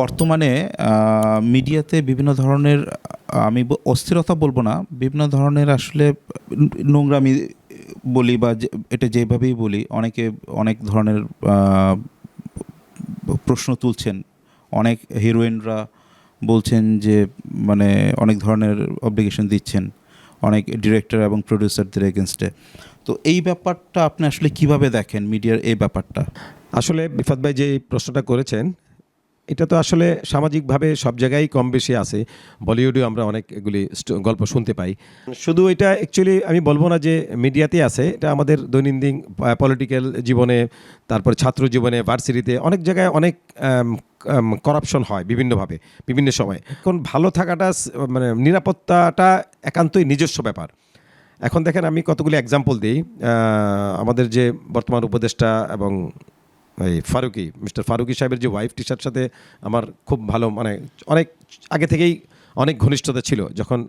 বর্তমানে মিডিয়াতে বিভিন্ন ধরনের আমি অস্থিরতা বলব না, বিভিন্ন ধরনের আসলে নোংরামি বলি বা এটা যেভাবেই বলি, অনেকে অনেক ধরনের প্রশ্ন তুলছেন। অনেক হিরোইনরা বলছেন যে মানে অনেক ধরনের অব্লিগেশন দিচ্ছেন, অনেক ডিরেক্টর এবং প্রডিউসারদের এগেনস্টে তো এই ব্যাপারটা আপনি আসলে কীভাবে দেখেন, মিডিয়ার এই ব্যাপারটা? আসলে বিফাত ভাই যে প্রশ্নটা করেছেন এটা তো আসলে সামাজিকভাবে সব জায়গায় কম বেশি আছে। বলিউডেও আমরা অনেক এগুলি গল্প শুনতে পাই। শুধু এটা অ্যাকচুয়ালি আমি বলব না যে মিডিয়াতে আছে, এটা আমাদের দৈনন্দিন পলিটিক্যাল জীবনে, তারপর ছাত্র জীবনে ভার্সিটিতে অনেক জায়গায় অনেক করাপশন হয় বিভিন্নভাবে, বিভিন্ন সময়। এখন ভালো থাকাটা মানে নিরাপত্তাটা একান্তই নিজস্ব ব্যাপার। এখন দেখেন আমি কতগুলি এক্সাম্পল দিই। আমাদের যে বর্তমান উপদেষ্টা এবং এই ফারুকি, মিস্টার ফারুকি সাহেবের যে ওয়াইফ টিচার সাথে আমার খুব ভালো মানে অনেক আগে থেকেই অনেক ঘনিষ্ঠতা ছিল যখন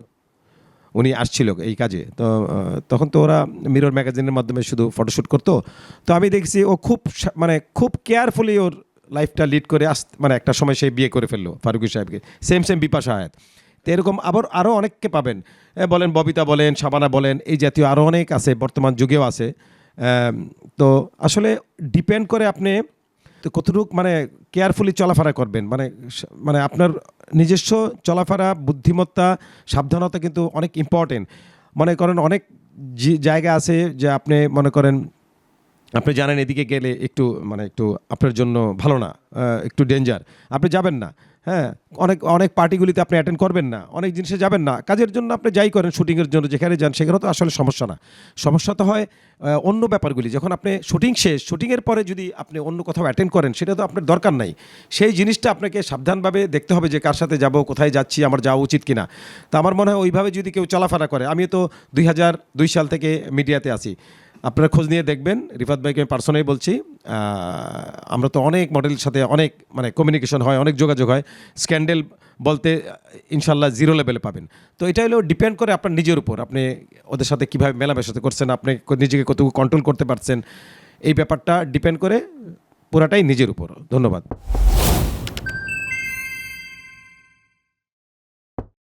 উনি আসছিল এই কাজে। তো তখন তো ওরা মিরর ম্যাগাজিনের মাধ্যমে শুধু ফটোশ্যুট করতো। তো আমি দেখছি ও খুব মানে খুব কেয়ারফুলি ওর লাইফটা লিড করে আস মানে একটা সময় সে বিয়ে করে ফেলল ফারুকি সাহেবকে। সেম সেম বিপাশা হায়াত তো এরকম আবার আরও অনেককে পাবেন। বলেন, ববিতা বলেন, শাবানা বলেন, এই জাতীয় আরও অনেক আছে, বর্তমান যুগেও আছে। তো আসলে ডিপেন্ড করে আপনি তো কতটুকু মানে কেয়ারফুলি চলাফেরা করবেন। মানে মানে আপনার নিজস্ব চলাফেরা, বুদ্ধিমত্তা, সাবধানতা কিন্তু অনেক ইম্পর্টেন্ট মনে করেন অনেক জায়গা আছে যে আপনি মনে করেন, আপনি জানেন এদিকে গেলে একটু মানে একটু আপনার জন্য ভালো না একটু ডেঞ্জার আপনি যাবেন না। হ্যাঁ অনেক অনেক পার্টিগুলিতে আপনি অ্যাটেন্ড করবেন না, অনেক জিনিসে যাবেন না। কাজের জন্য আপনি যাই করেন শুটিংয়ের জন্য যেখানে যান সেখানে তো আসলে সমস্যা না। সমস্যা তো হয় অন্য ব্যাপারগুলি। যখন আপনি শুটিং শেষ শুটিংয়ের পরে যদি আপনি অন্য কোথাও অ্যাটেন্ড করেন, সেটা তো আপনার দরকার নাই। সেই জিনিসটা আপনাকে সাবধানভাবে দেখতে হবে যে কার সাথে যাব, কোথায় যাচ্ছি, আমার যাওয়া উচিত কিনা। তা আমার মনে হয় ওইভাবে যদি কেউ চলাফেরা করে আমি তো দুই হাজার দুই সাল থেকে মিডিয়াতে আছি। আপনারা খোঁজ নিয়ে দেখবেন। রিফাত ভাইকে আমি পার্সোনালি বলছি আমরা তো অনেক মডেলের সাথে অনেক মানে কমিউনিকেশন হয়, অনেক যোগাযোগ হয়। স্ক্যান্ডেল বলতে ইনশাল্লাহ জিরো লেভেলে পাবেন। তো এটা হলো ডিপেন্ড করে আপনার নিজের উপর। আপনি ওদের সাথে কীভাবে মেলামেশাতে করছেন, আপনি নিজেকে কতটুকু কন্ট্রোল করতে পারছেন, এই ব্যাপারটা ডিপেন্ড করে পুরাটাই নিজের উপর। ধন্যবাদ।